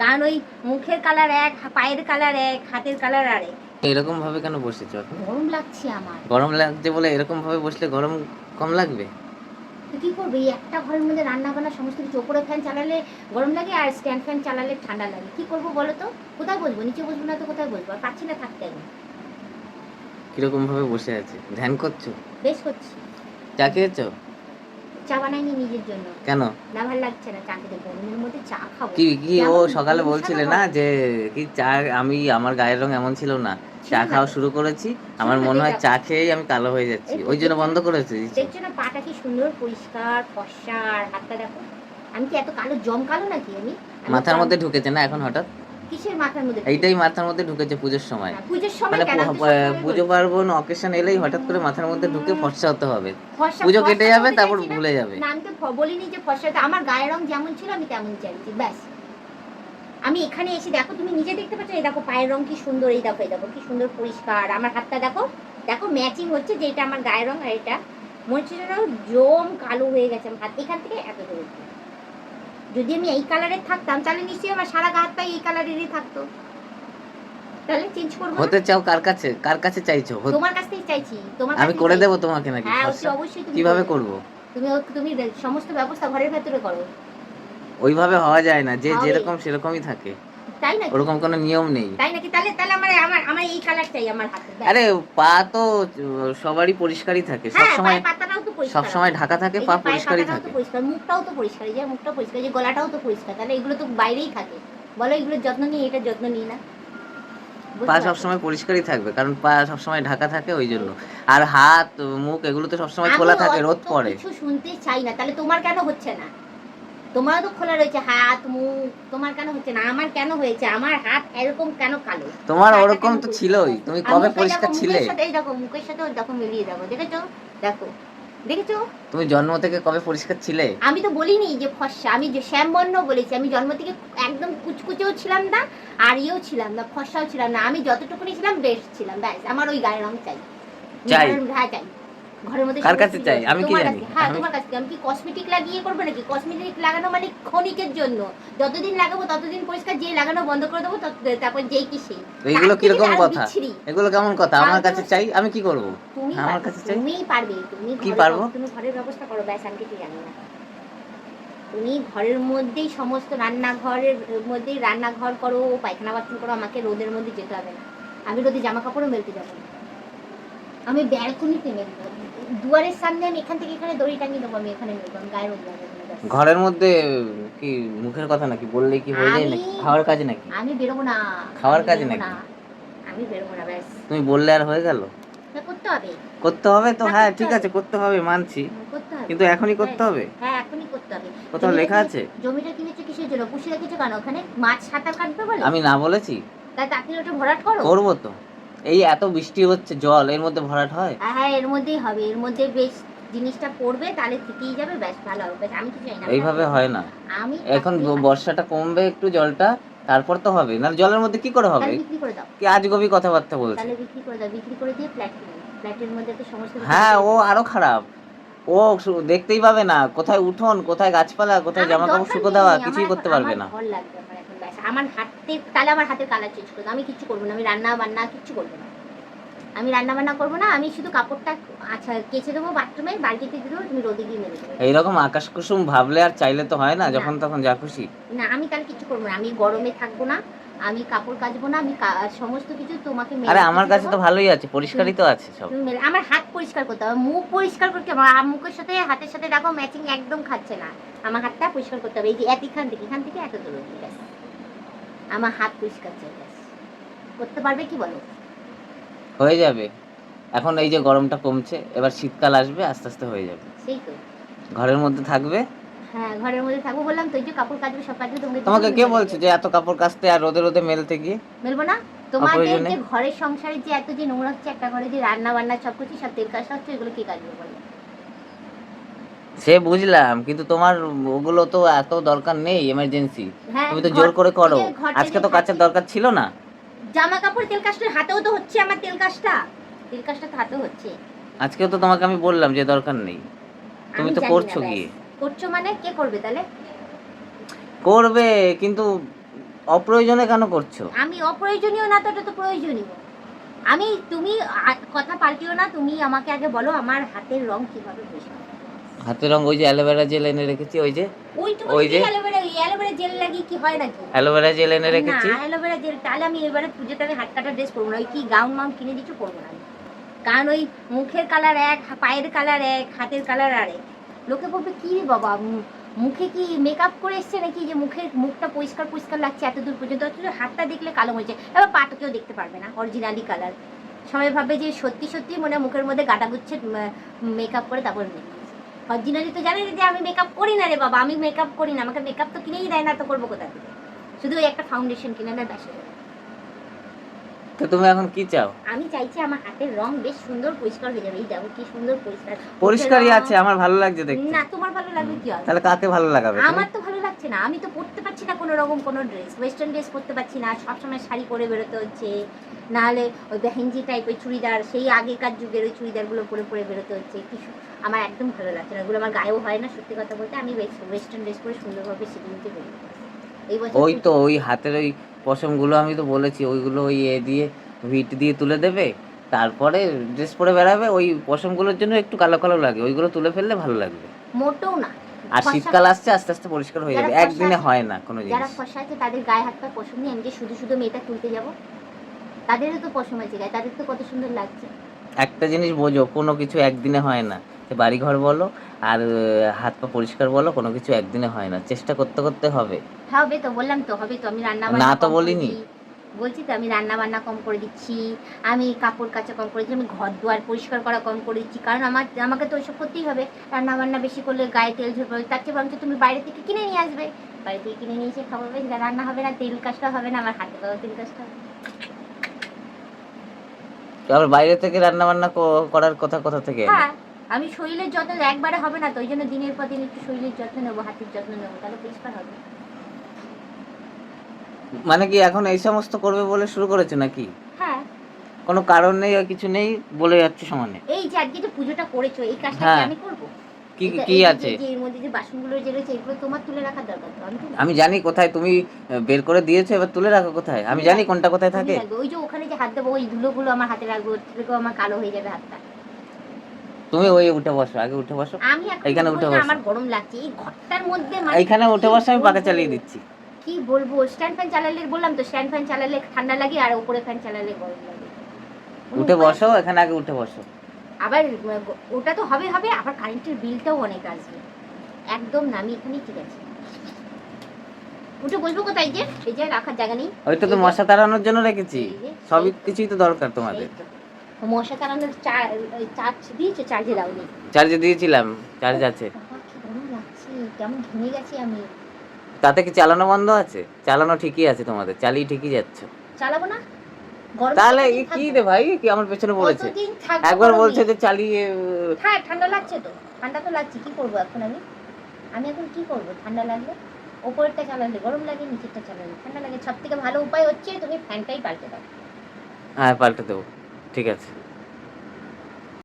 কারণ ওই মুখের কালার এক পায়ের কালার এক হাতের কালার আরেক। এরকম ভাবে কেন বসেছো গরম লাগছে আমার। গরম লাগছে বলে এরকম ভাবে বসলে গরম কম লাগবে? কি করবে এই একটা ঘরের মধ্যে রান্না বান্না সমস্ত কিছু ওপরে ফ্যান চালালে গরম লাগে আর স্ট্যান্ড ফ্যান চালালে ঠান্ডা লাগে। কি করব বলো তো? কোথায় বসবো? নিচে বসবো না তো কোথায় বসবো? আর পাচ্ছি না থাকতে আমি কীরকম ভাবে বসে আছে? ধ্যান করছ? বেশ করছি। চা খেয়েছো? চা বানাইনি নিজের জন্য। কেন? না ভালো লাগছে না চা খেতে গরমের মধ্যে চা খাব। কি কি ও সকালে বলছিলে না যে কি চা আমি আমার গায়ের রং এমন ছিল না। চা খাওয়া শুরু করেছি আমার মনে হয় চা খেয়েই আমি কালো হয়ে যাচ্ছি। ওই জন্য বন্ধ করেছি। দেখছ না পাটা কি সুন্দর পরিষ্কার ফর্সা আর হাতটা দেখো। আমি কি এত কালো জম কালো নাকি আমি? মাথার মধ্যে ঢুকেছে না এখন হঠাৎ? কিসের মাথার মধ্যে এইটাই মাথার মধ্যে ঢুকেছে পুজোর সময়। পুজোর সময় মানে পুজো পার্বণ অকেশন এলেই হঠাৎ করে মাথার মধ্যে ঢুকে ফর্সা হতে হবে। ফর্সা- পুজো কেটে যাবে তারপর ভুলে যাবে। না আমি তো বলিনি যে ফর্সাটা আমার গায়ের রং যেমন ছিল আমি তেমন চাইছি ব্যাস। আমি এখানে এসে দেখো তুমি নিজে দেখতে পাচ্ছ এই দেখো পায়ের রং কি সুন্দর এই দেখো এই দেখো কি সুন্দর পরিষ্কার। আমার হাতটা দেখো দেখো ম্যাচিং হচ্ছে যে এটা আমার গায়ের রং আর এটা মনে হচ্ছে জম কালো হয়ে গেছে আমার হাত। এখান থেকে এত দূর। যদি আমি এই কালারের থাকতাম তাহলে নিশ্চয়ই আমার সারা গা হাতটাই এই কালারেরই থাকতো। তাহলে চেঞ্জ করব? হতে চাও কার কাছে? কার কাছে চাইছো? তোমার কাছ থেকেই চাইছি। তোমার আমি করে। দেবো তোমাকে নাকি? হ্যাঁ? অতি অবশ্যই তুমি কীভাবে করব? তুমি তুমি সমস্ত ব্যবস্থা ঘরের ভেতরে করো। ওইভাবে হওয়া যায় না যে যেরকম সেরকমই থাকে। তাই নাকি? ওরকম কোনো নিয়ম নেই। তাই নাকি? তাহলে তাহলে আমার আমার আমার এই কালার চাই আমার হাতে। আরে পা তো সবারই পরিষ্কারই থাকে সব হ্যাঁ সময় পাতাটাও সব সময় ঢাকা থাকে পা পরিষ্কারই থাকে। পরিষ্কার মুখটাও তো পরিষ্কার যে মুখটা পরিষ্কার যে গলাটাও তো পরিষ্কার তাহলে এগুলো তো বাইরেই থাকে। বলো এগুলোর যত্ন নিই এটা যত্ন নিই না। পা? সবসময় পরিষ্কারই থাকবে কারণ পা সবসময় ঢাকা থাকে ওই জন্য। আর হাত মুখ এগুলো তো সবসময় খোলা থাকে রোদ পড়ে। কিছু শুনতে চাই না তাহলে তোমার কেন হচ্ছে না? তোমারও তো খোলা রয়েছে হাত মুখ তোমার কেন হচ্ছে না? আমার কেন হয়েছে? আমার হাত এরকম কেন কালো? তোমার ওরকম তো ছিলই তুমি কবে পরিষ্কার ছিলে? মুখের সাথে এই দেখো মুখের সাথে দেখো মিলিয়ে দেখো দেখেছ? দেখো। দেখেছ? তুমি জন্ম থেকে কবে পরিষ্কার ছিলে? আমি তো বলিনি যে ফর্সা আমি যে শ্যামবর্ণ বলেছি আমি জন্ম থেকে একদম কুচকুচেও ছিলাম না আর ইয়েও ছিলাম না ফর্সাও ছিলাম না আমি যতটুকুনি ছিলাম বেস্ট ছিলাম ব্যাস আমার ওই গায়ের রং চাই। চাই? হ্যাঁ চাই। ঘরের মধ্যে কার কাছে চাই? আমি কি জানি? হ্যাঁ তোমার কাছে আমি কি কসমেটিক লাগিয়ে করব নাকি? কসমেটিক লাগানো মানে ক্ষণিকের জন্য। যতদিন লাগাবো ততদিন পরিষ্কার যে লাগানো বন্ধ করে দেবো তারপর যেই কি সেই থেকে কীরকম আরও কথা? এগুলো কেমন কথা? আমার কাছে চাই আমি কি করব? তুমি আমার কাছে চাই? তুমিই পারবে তুমি কি পারব? তুমি ঘরের ব্যবস্থা করো ব্যাস আমি কিছু জানি না। তুমি ঘরের মধ্যেই সমস্ত রান্নাঘরের মধ্যেই রান্নাঘর করো পায়খানা বাথরুম করো আমাকে রোদের মধ্যে যেতে হবে না। আমি রোদে জামা কাপড়ও মেলতে যাব না। আমি ব্যালকনিতে মেলবো দুয়ারের সামনে আমি এখান থেকে এখানে দড়ি টাঙিয়ে দেবো আমি এখানে মেলবো আমি গায়ে রোদ লাগবে না, ব্যাস। ঘরের মধ্যে কি মুখের কথা নাকি? বললে কি হয়ে যায় নাকি? খাওয়ার কাজ নাকি? আমি বেরোবো না। খাওয়ার কাজ নাকি? না। আমি বেরোবো না ব্যাস। তুমি বললে আর হয়ে গেল? তা করতে হবে। করতে হবে তো হ্যাঁ ঠিক আছে করতে হবে মানছি। করতে হবে। কিন্তু এখনই করতে হবে? হ্যাঁ এখনই করতে হবে। কোথাও লেখা আছে? জমিটা কিনেছো কিসের জন্য? পুষে রেখেছো কেন? ওখানে মাছ সাঁতার কাটবে বলে? আমি না বলেছি। তাই তাকে ওটা ভরাট করো। করব তো। এই এত বৃষ্টি হচ্ছে জল এর মধ্যে ভরাট হয়? হ্যাঁ, হ্যাঁ এর মধ্যেই হবে এর মধ্যে বেশ জিনিসটা পড়বে তাহলে থেকেই যাবে বেশ ভালো হবে আমি কিছু জানি না। এইভাবে হয় না। আমি এখন। বর্ষাটা কমবে একটু জলটা তারপর তো হবে না জলের মধ্যে কি করে হবে? বিক্রি করে দাও। কি আজগবি কথাবার্তা বলছে? তাহলে বিক্রি করে দাও বিক্রি করে দিয়ে ফ্ল্যাট ফ্ল্যাটের মধ্যে তো সমস্ত হ্যাঁ ও আরও খারাপ। ও দেখতেই পাবে না কোথায় উঠোন কোথায় গাছপালা কোথায় জামা কাপড় শুকো দেওয়া কিছুই করতে পারবে না। আমার আমার হাতে তাহলে আমার হাতের কালার চেঞ্জ করে দাও। আমি কিচ্ছু করব না আমি রান্না বান্না কিচ্ছু করব না। আমি রান্না বান্না করব না আমি শুধু কাপড়টা আচ্ছা কেচে দেবো বাথরুমে বালতিতে দিয়ে দেবো তুমি রোদে গিয়ে মেরে দেবে। এইরকম আকাশ কুসুম ভাবলে আর চাইলে তো হয় না। যখন তখন যা খুশি। না আমি তাহলে কিছু করব না আমি গরমে থাকব না আমি কাপড় কাচবো না আমি সমস্ত কিছু তোমাকে আরে আমার কাছে তো ভালোই আছে পরিষ্কারই তো আছে সব। আমার হাত পরিষ্কার করতে হবে মুখ পরিষ্কার করতে হবে আমার মুখের সাথে হাতের সাথে দেখো ম্যাচিং একদম খাচ্ছে না। আমার হাতটা পরিষ্কার করতে হবে এই যে এত এখান থেকে এখান থেকে এত দূর অবধি, ব্যাস। আমার হাত পরিষ্কার চাই করতে পারবে কি বলো? হয়ে যাবে। এখন এই যে গরমটা কমছে এবার শীতকাল আসবে আস্তে আস্তে হয়ে যাবে। সেই তো। ঘরের মধ্যে থাকবে? হ্যাঁ ঘরের মধ্যে থাকব বললাম তো এই যে কাপড় কাচবে সব কাচবে তোমাকে তোমাকে কে বলছে যে এত কাপড় কাচতে আর রোদে রোদে মেলতে গিয়ে? মেলবো না? তোমাদের যে ঘরের সংসারে যে এত যে নোংরা হচ্ছে একটা ঘরে যে রান্না বান্না সব কিছু সব তেল কাজটা হচ্ছে এগুলো কে কাটবে বলো? সে বুঝলাম কিন্তু তোমার ওগুলো তো এত দরকার নেই এমার্জেন্সি হ্যাঁ তুমি তো জোর করে করো। আজকে তো কাচের দরকার ছিল না। জামা কাপড় তেল কাজটা হাতেও তো হচ্ছে আমার তেল কাজটা তেল কাজটা তো হাতেও হচ্ছে। আজকেও তো তোমাকে আমি বললাম যে দরকার নেই। তুমি তো করছ গিয়ে করছ মানে কে করবে তাহলে? করবে কিন্তু অপ্রয়োজনে কেন করছ? আমি অপ্রয়োজনীয় না তো ওটা তো প্রয়োজনীয়। আমি তুমি কথা পাল্টিও না তুমি আমাকে আগে বলো আমার হাতের রং কীভাবে হবে? হাতের রং ওই যে অ্যালোভেরা জেল এনে রেখেছি ওই যে ওই যে? অ্যালোভেরা জেল লাগিয়ে কি হয় নাকি? অ্যালোভেরা জেল এনে রেখেছি। না অ্যালোভেরা জেল তাহলে আমি এবারে পুজোতে আমি হাত কাটা ড্রেস করব না ওই কি গাউন মাউন কিনে দিচ্ছ করব না কারণ ওই মুখের কালার এক পায়ের কালার এক হাতের কালার আরেক। লোকে বলবে কি রে বাবা মুখে কি মেকআপ করে এসছে নাকি? যে মুখের মুখটা পরিষ্কার পরিষ্কার লাগছে এত দূর পর্যন্ত অথচ হাতটা দেখলে কালো হয়েছে এবার পাটা কেউ দেখতে পারবে না অরিজিনালি কালার সবাই ভাবে যে সত্যি সত্যি মনে মুখের মধ্যে গাটা গুচ্ছে মেকআপ করে তারপর অরিজিনালি তো জানেন যে আমি মেকআপ করি না রে বাবা আমি মেকআপ করি না আমাকে মেকআপ তো কিনেই দেয় না তো করব কোথা থেকে? শুধু ওই একটা ফাউন্ডেশন কিনে দেয় ব্যাস। তো তুমি এখন কি চাও? আমি চাইছি আমার হাতের রং বেশ সুন্দর পরিষ্কার হয়ে যাবে এই দেখো কি সুন্দর পরিষ্কার। পরিষ্কারই আছে আমার ভালো লাগছে দেখতে। না তোমার ভালো লাগবে কি হবে তাহলে কাকে ভালো লাগাবে আমার তো ভালো লাগছে না আমি তো পরতে পারছি না কোনো রকম কোনো ড্রেস ওয়েস্টার্ন ড্রেস পরতে পারছি না সবসময় শাড়ি পরে বেরোতে হচ্ছে নাহলে ওই বেহেঞ্জি টাইপের চুড়িদার সেই আগেকার যুগের ওই চুড়িদারগুলো পরে পরে বেরোতে হচ্ছে কিছু আমার একদম ভালো লাগছে না। ওগুলো আমার গায়েও হয় না সত্যি কথা বলতে। আমি ওয়েস্টার্ন ড্রেস পরে সুন্দরভাবে সেগুলোতে বছর ওই তো ওই হাতের ওই পশমগুলো আমি তো বলেছি ওইগুলো ওই এ দিয়ে ভিট দিয়ে তুলে দেবে। তারপরে ড্রেস পরে বেড়াবে ওই পশমগুলোর জন্য একটু কালো কালো লাগে। ওইগুলো তুলে ফেললে ভালো লাগবে। মোটেও না। আর শীতকাল আসছে আস্তে আস্তে পরিষ্কার হয়ে যাবে। একদিনে হয় না কোনো জিনিস। যারা ফসা আছে তাদের গায়ে হাত পা পশম নিয়ে আমি যে শুধু শুধু মেয়েটা তুলতে যাব তাদেরও তো পশম আছে গায়ে। তাদের তো কত সুন্দর লাগছে। একটা জিনিস বোঝো কোনো কিছু একদিনে হয় না। বাড়িঘর বলো আর হাত পা পরিষ্কার বলো কোনো কিছু একদিনে হয় না। চেষ্টা করতে করতে হবে। হবে তো বললাম তো হবে তো আমি রান্না না তো বলিনি। বলছি তো আমি রান্না বান্না কম করে দিচ্ছি আমি কাপড় কাচা কম করে দিচ্ছি আমি ঘর দুয়ার পরিষ্কার করা কম করে দিচ্ছি কারণ আমার আমাকে তো ওইসব করতেই হবে। রান্না বান্না বেশি করলে গায়ে তেল ঝরবে তার চেয়ে বরঞ্চ তুমি বাইরে থেকে কিনে নিয়ে আসবে। বাইরে থেকে কিনে নিয়ে এসে খাওয়াবে রান্না হবে না তেল কাজটা হবে না আমার হাতে পাওয়া তেল কাজটা হবে আবার বাইরে থেকে রান্না বান্না করার কথা কোথা থেকে হ্যাঁ আমি শরীরের যত্ন একবারে হবে না তো ওই জন্য দিনের পর দিন একটু শরীরের যত্ন নেব হাতের যত্ন নেব তাহলে পরিষ্কার হবে। মানে কি এখন এই সমস্ত করবে বলে শুরু করেছ নাকি? হ্যাঁ। কোনো কারণ নেই আর কিছু নেই বলে যাচ্ছে সমানে? এই যে আজকে যে পুজোটা করেছ এই কাজটা কি হ্যাঁ। আমি করব? কি কি আছে? এর মধ্যে যে বাসনগুলো যে রয়েছে এগুলো তোমার তুলে রাখার দরকার আমি জানি কোথায় তুমি বের করে দিয়েছ এবার তুলে রাখো কোথায়? আমি জানি কোনটা কোথায় থাকে। ওই যে ওখানে যে হাত দেবো ওই ধুলোগুলো আমার হাতে রাখব আমার কালো হয়ে যাবে হাতটা। তুমি ওই উঠে বসো আগে উঠে বসো। আমি এখন উঠে বসো। আমার গরম লাগছে এই ঘরটার মধ্যে মানে এইখানে উঠে বসো আমি বলব? চালিয়ে দিচ্ছি। কি বলব? স্ট্যান্ড ফ্যান চালালে বললাম তো স্ট্যান্ড ফ্যান চালালে ঠান্ডা লাগে আর উপরে ফ্যান চালালে গরম লাগে। উঠে বসো এখানে আগে উঠে বসো। আবার ওটা তো হবে হবে আবার কারেন্টের বিলটাও অনেক আসবে। একদম না আমি এখানেই ঠিক আছে। উঠে বসবো কোথায় যে? এই যে রাখার জায়গা নেই। তো মশা তাড়ানোর জন্য রেখেছি। সবই কিছুই তো দরকার তোমাদের। মশা চা- চার্জ দিয়েছে চার্জে দাওনি। চার্জে দিয়েছিলাম চার্জ আছে। কেমন ঘেমে গেছি আমি। তাতে কি চালানো বন্ধ আছে? চালানো ঠিকই আছে তোমাদের চালিয়ে ঠিকই যাচ্ছ। চালাবো না? তাহলে কি রে ভাই কি আমার পেছনে পড়েছে? একবার বলছে যে চালিয়ে হ্যাঁ ঠান্ডা লাগছে তো। ঠান্ডা তো লাগছে কি করব এখন আমি? আমি এখন কি করব? ঠান্ডা লাগলে? ওপরেরটা চালালে গরম লাগে নিচেরটা চালালে ঠান্ডা লাগে। সব থেকে ভালো উপায় হচ্ছে তুমি ফ্যানটাই পাল্টে দাও। হ্যাঁ পাল্টে দেবো। ঠিক আছে।